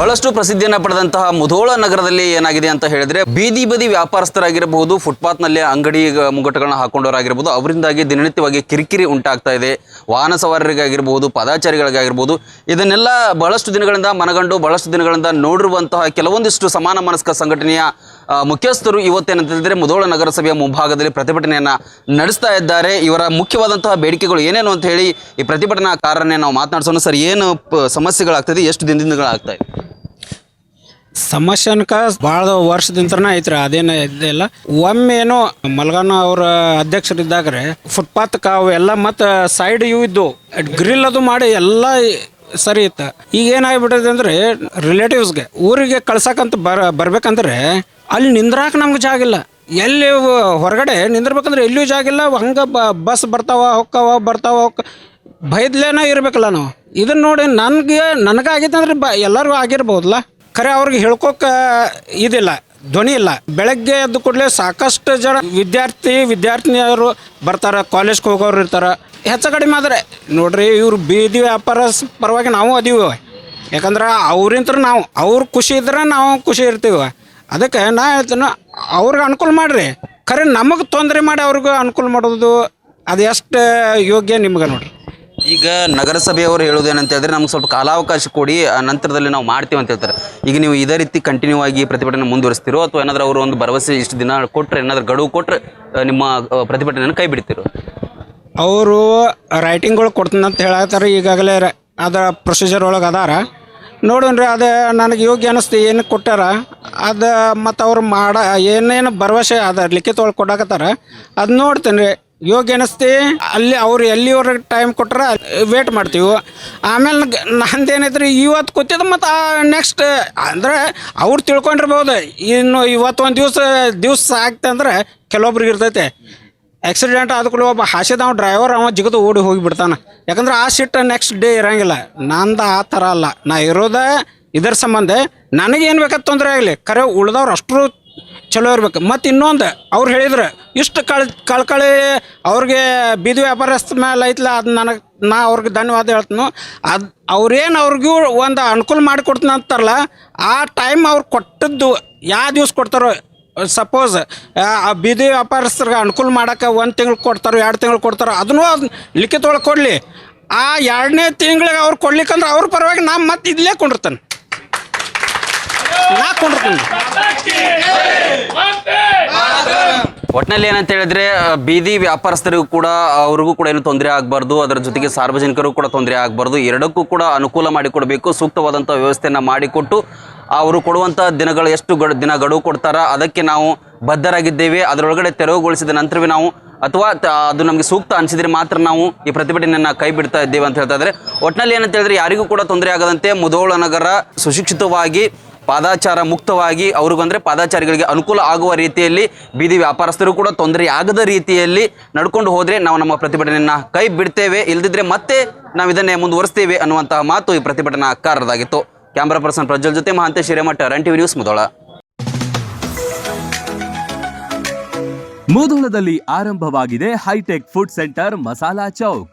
ಬಹಳಷ್ಟು ಪ್ರಸಿದ್ಧಿಯನ್ನು ಪಡೆದಂತಹ ಮುಧೋಳ ನಗರದಲ್ಲಿ ಏನಾಗಿದೆ ಅಂತ ಹೇಳಿದ್ರೆ ಬೀದಿ ಬದಿ ವ್ಯಾಪಾರಸ್ಥರಾಗಿರಬಹುದು, ಫುಟ್ಪಾತ್ನಲ್ಲಿ ಅಂಗಡಿ ಮುಗ್ಗಟ್ಟುಗಳನ್ನ ಹಾಕೊಂಡವರಾಗಿರ್ಬೋದು ಅವರಿಂದಾಗಿ ದಿನನಿತ್ಯವಾಗಿ ಕಿರಿಕಿರಿ ಉಂಟಾಗ್ತಾ ಇದೆ ವಾಹನ ಸವಾರರಿಗಾಗಿರ್ಬೋದು ಪದಾಚಾರಿಗಳಿಗಾಗಿರ್ಬೋದು ಇದನ್ನೆಲ್ಲ ಬಹಳಷ್ಟು ದಿನಗಳಿಂದ ಮನಗಂಡು, ಬಹಳಷ್ಟು ದಿನಗಳಿಂದ ನೋಡಿರುವಂತಹ ಕೆಲವೊಂದಿಷ್ಟು ಸಮಾನ ಮನಸ್ಕ ಸಂಘಟನೆಯ ಮುಖ್ಯಸ್ಥರು ಇವತ್ತೇನಂತ ಹೇಳಿದ್ರೆ ಮುಧೋಳ ನಗರಸಭೆಯ ಮುಂಭಾಗದಲ್ಲಿ ಪ್ರತಿಭಟನೆಯನ್ನ ನಡೆಸ್ತಾ ಇದ್ದಾರೆ. ಇವರ ಮುಖ್ಯವಾದಂತಹ ಬೇಡಿಕೆಗಳು ಏನೇನು ಅಂತ ಹೇಳಿ ಈ ಪ್ರತಿಭಟನಾಕಾರರನ್ನೇ ನಾವು ಮಾತನಾಡಿಸೋಣ. ಸರ್, ಏನು ಸಮಸ್ಯೆಗಳಾಗ್ತದೆ ಎಷ್ಟು ದಿನದಿಂದಗಳಾಗ್ತಾ ಇದೆ? ಸಮಸ್ಯೆ ಬಹಳ ಭಾಳ ಐತ್ರಿ, ಅದೇನ ಇದೆಲ್ಲ ಒಮ್ಮೆ ಏನೋ ಮಲ್ಗಾನ ಅವ್ರ ಅಧ್ಯಕ್ಷರಿದ್ದಾಗ್ರೆ ಫುಟ್ಪಾತ್ ಅವೆಲ್ಲ ಮತ್ತು ಸೈಡ್ ಇವು ಇದ್ದು ಗ್ರಿಲ್ ಅದು ಮಾಡಿ ಎಲ್ಲ ಸರಿ ಇತ್ತ. ಈಗ ಏನಾಗ್ಬಿಟ್ಟಿದೆ ಅಂದ್ರೆ ರಿಲೇಟಿವ್ಸ್ಗೆ ಊರಿಗೆ ಕಳ್ಸಕ್ಕಂತ ಬರ, ಬರ್ಬೇಕಂದ್ರೆ, ಅಲ್ಲಿ ನಿಂದ್ರಾಕ ನಮ್ಗೆ ಜಾಗ ಇಲ್ಲ. ಎಲ್ಲಿ ಹೊರಗಡೆ ನಿಂದ್ರಬೇಕಂದ್ರೆ ಎಲ್ಲಿಯೂ ಜಾಗ ಇಲ್ಲ. ಹಂಗೆ ಬಸ್ ಬರ್ತಾವ, ಹೊಕ್ಕಾವ, ಬರ್ತಾವ ಹೊಕ್ಕ ಭಯದ್ಲೇನ ಇರ್ಬೇಕಲ್ಲ ನಾವು. ಇದನ್ನ ನೋಡಿ ನನಗೆ ನನಗಾಗಿತ್ತಂದ್ರೆ ಬ, ಎಲ್ಲರಿಗೂ ಆಗಿರ್ಬೋದಲ್ಲ. ಖರೆ ಅವ್ರಿಗೆ ಹೇಳ್ಕೊಕ ಇದಿಲ್ಲ, ಧ್ವನಿ ಇಲ್ಲ. ಬೆಳಗ್ಗೆ ಎದ್ದು ಕೂಡಲೇ ಸಾಕಷ್ಟು ಜನ ವಿದ್ಯಾರ್ಥಿ, ವಿದ್ಯಾರ್ಥಿನಿಯರು ಬರ್ತಾರೆ ಕಾಲೇಜ್ಗೆ ಹೋಗೋರು ಇರ್ತಾರೆ. ಹೆಚ್ಚು ಕಡಿಮೆ ಆದರೆ, ನೋಡ್ರಿ ಇವ್ರು ಬೀದಿ ವ್ಯಾಪಾರ ಪರವಾಗಿ ನಾವು ಅದೀವಿ. ಯಾಕಂದ್ರೆ ಅವ್ರಿಂತ ನಾವು, ಅವ್ರು ಖುಷಿ ಇದ್ರೆ ನಾವು ಖುಷಿ ಇರ್ತೀವಿ. ಅದಕ್ಕೆ ನಾ ಹೇಳ್ತೀನಿ, ಅವ್ರಿಗೆ ಅನುಕೂಲ ಮಾಡಿರಿ. ಖರೆ ನಮಗೆ ತೊಂದರೆ ಮಾಡಿ ಅವ್ರಿಗೆ ಅನುಕೂಲ ಮಾಡೋದು ಅದು ಎಷ್ಟು ಯೋಗ್ಯ ನಿಮ್ಗೆ ನೋಡ್ರಿ. ಈಗ ನಗರಸಭೆಯವರು ಹೇಳೋದೇನಂತ ಹೇಳಿದ್ರೆ ನಮ್ಗೆ ಸ್ವಲ್ಪ ಕಾಲಾವಕಾಶ ಕೊಡಿ, ಆ ನಂತರದಲ್ಲಿ ನಾವು ಮಾಡ್ತೀವಿ ಅಂತ ಹೇಳ್ತಾರೆ. ಈಗ ನೀವು ಇದೇ ರೀತಿ ಕಂಟಿನ್ಯೂ ಆಗಿ ಪ್ರತಿಭಟನೆ ಮುಂದುವರಿಸ್ತಿರೋ ಅಥವಾ ಏನಾದರೂ ಅವರು ಒಂದು ಭರವಸೆ ಇಷ್ಟು ದಿನ ಕೊಟ್ಟರೆ ಏನಾದರೂ ಗಡುವು ಕೊಟ್ಟರೆ ನಿಮ್ಮ ಪ್ರತಿಭಟನೆಯನ್ನು ಕೈ ಬಿಡ್ತಿರೋ ಅವರು ರೈಟಿಂಗ್ಗಳು ಅಂತ ಹೇಳತ್ತಾರೆ ಈಗಾಗಲೇ ಅದರ ಪ್ರೊಸೀಜರ್ ಒಳಗೆ ಅದಾರ. ನೋಡೋಣ್ರಿ ಅದು ನನಗೆ ಯೋಗ್ಯ ಅನ್ನಿಸ್ತು ಏನು ಕೊಟ್ಟಾರ? ಅದು ಮತ್ತು ಅವ್ರು ಮಾಡ, ಏನೇನು ಭರವಸೆ ಅದ ಲಿಖಿತ ಒಳಗೆ ಕೊಡಾಕತ್ತಾರ. ಅದು ನೋಡ್ತೀನಿ ರೀ. ಯೋಗ್ಯ ಅನಿಸ್ತಿ, ಅಲ್ಲಿ ಅವ್ರು ಎಲ್ಲಿವರೆಗೆ ಟೈಮ್ ಕೊಟ್ರೆ ವೇಟ್ ಮಾಡ್ತೀವಿ. ಆಮೇಲೆ ನಂದೇನೈತ್ರಿ ಇವತ್ತು ಕೂತಿದ್ದು ಮತ್ತು ನೆಕ್ಸ್ಟ್ ಅಂದರೆ ಅವ್ರು ತಿಳ್ಕೊಂಡಿರ್ಬೋದು. ಇನ್ನು ಇವತ್ತು ಒಂದು ದಿವಸ ದಿವಸ ಆಗ್ತಂದ್ರೆ ಕೆಲವೊಬ್ರಿಗೆ ಇರ್ತೈತೆ. ಆಕ್ಸಿಡೆಂಟ್ ಆದ ಕೂಡ ಒಬ್ಬ ಹಾಸಿದ ಅವ ಡ್ರೈವರ್ ಅವ ಜಿಗದು ಓಡಿ ಹೋಗಿ ಬಿಡ್ತಾನೆ. ಯಾಕಂದ್ರೆ ಆ ಸಿಟ್ಟು ನೆಕ್ಸ್ಟ್ ಡೇ ಇರಂಗಿಲ್ಲ. ನಂದು ಆ ಥರ ಅಲ್ಲ. ನಾ ಇರೋದೇ ಇದರ ಸಂಬಂಧ. ನನಗೇನು ಬೇಕಾದ ತೊಂದರೆ ಆಗಲಿ. ಖರೆ ಉಳ್ದವ್ರು ಅಷ್ಟರು ಚಲೋ ಇರ್ಬೇಕು. ಮತ್ತು ಇನ್ನೊಂದು, ಅವ್ರು ಹೇಳಿದ್ರು, ಇಷ್ಟು ಕಳ್, ಕಳ್ಕಳಿ ಅವ್ರಿಗೆ ಬೀದಿ ವ್ಯಾಪಾರಸ್ಥ ಮೇಲೆ ಐತ್ಲ, ಅದು ನನಗೆ, ನಾ ಅವ್ರಿಗೆ ಧನ್ಯವಾದ ಹೇಳ್ತೀನಿ. ಅದು ಅವ್ರೇನು ಅವ್ರಿಗೂ ಒಂದು ಅನುಕೂಲ ಮಾಡಿಕೊಡ್ತೀನಿ ಅಂತಾರಲ್ಲ, ಆ ಟೈಮ್ ಅವ್ರು ಕೊಟ್ಟದ್ದು ಯಾವ ದಿವ್ಸ ಕೊಡ್ತಾರೋ, ಸಪೋಸ್, ಆ ಬೀದಿ ವ್ಯಾಪಾರಸ್ಥರಿಗೆ ಅನುಕೂಲ ಮಾಡೋಕ್ಕೆ ಒಂದು ತಿಂಗಳು ಕೊಡ್ತಾರೋ, ಎರಡು ತಿಂಗಳು ಕೊಡ್ತಾರೋ ಅದನ್ನೂ ಅದು ಲಿಖಿತ ಒಳಗೆ ಕೊಡಲಿ. ಆ ಎರಡನೇ ತಿಂಗ್ಳಿಗೆ ಅವ್ರು ಕೊಡ್ಲಿಕ್ಕಂದ್ರೆ ಅವ್ರ ಪರವಾಗಿ ನಾನು ಮತ್ತೆ ಇಲ್ಲೇ ಕೊಂಡಿರ್ತಾನೆ. ನಾ ಒಟ್ಟಿನಲ್ಲಿ ಏನಂತ ಹೇಳಿದ್ರೆ ಬೀದಿ ವ್ಯಾಪಾರಸ್ಥರಿಗೂ ಕೂಡ ಅವ್ರಿಗೂ ಕೂಡ ಏನು ತೊಂದರೆ ಆಗಬಾರ್ದು. ಅದರ ಜೊತೆಗೆ ಸಾರ್ವಜನಿಕರು ಕೂಡ ತೊಂದರೆ ಆಗಬಾರ್ದು. ಎರಡಕ್ಕೂ ಕೂಡ ಅನುಕೂಲ ಮಾಡಿಕೊಡಬೇಕು. ಸೂಕ್ತವಾದಂಥ ವ್ಯವಸ್ಥೆಯನ್ನು ಮಾಡಿಕೊಟ್ಟು, ಅವರು ಕೊಡುವಂಥ ದಿನಗಳು ಎಷ್ಟು ದಿನ ಗಡುವು ಕೊಡ್ತಾರ, ಅದಕ್ಕೆ ನಾವು ಬದ್ಧರಾಗಿದ್ದೇವೆ. ಅದರೊಳಗಡೆ ತೆರವುಗೊಳಿಸಿದ ನಂತರವೇ ನಾವು, ಅಥವಾ ಅದು ನಮಗೆ ಸೂಕ್ತ ಅನಿಸಿದ್ರೆ ಮಾತ್ರ ನಾವು ಈ ಪ್ರತಿಭಟನೆಯನ್ನು ಕೈ ಬಿಡ್ತಾ ಇದ್ದೇವೆ ಅಂತ ಹೇಳ್ತಾ ಇದ್ದಾರೆ. ಒಟ್ಟಿನಲ್ಲಿ ಏನಂತ ಹೇಳಿದ್ರೆ, ಯಾರಿಗೂ ಕೂಡ ತೊಂದರೆ ಆಗದಂತೆ ಮುಧೋಳ ನಗರ ಸುಶಿಕ್ಷಿತವಾಗಿ ಪಾದಾಚಾರ ಮುಕ್ತವಾಗಿ ಅವ್ರಿಗಂದ್ರೆ ಪಾದಾಚಾರಿಗಳಿಗೆ ಅನುಕೂಲ ಆಗುವ ರೀತಿಯಲ್ಲಿ ಬೀದಿ ವ್ಯಾಪಾರಸ್ಥರು ಕೂಡ ತೊಂದರೆ ಆಗದ ರೀತಿಯಲ್ಲಿ ನಡ್ಕೊಂಡು ಹೋದರೆ ನಾವು ನಮ್ಮ ಪ್ರತಿಭಟನೆಯನ್ನು ಕೈ ಬಿಡ್ತೇವೆ. ಇಲ್ದಿದ್ರೆ ಮತ್ತೆ ನಾವು ಇದನ್ನೇ ಮುಂದುವರಿಸ್ತೇವೆ ಅನ್ನುವಂತಹ ಮಾತು ಈ ಪ್ರತಿಭಟನಾಕಾರದಾಗಿತ್ತು ಕ್ಯಾಮ್ರಾ ಪರ್ಸನ್ ಪ್ರಜ್ವಲ್ ಜೊತೆ Mahantesh Hiremath run TV news Mudhol. ಮುಧೋಳದಲ್ಲಿ ಆರಂಭವಾಗಿದೆ hitech food center Masala Chowk.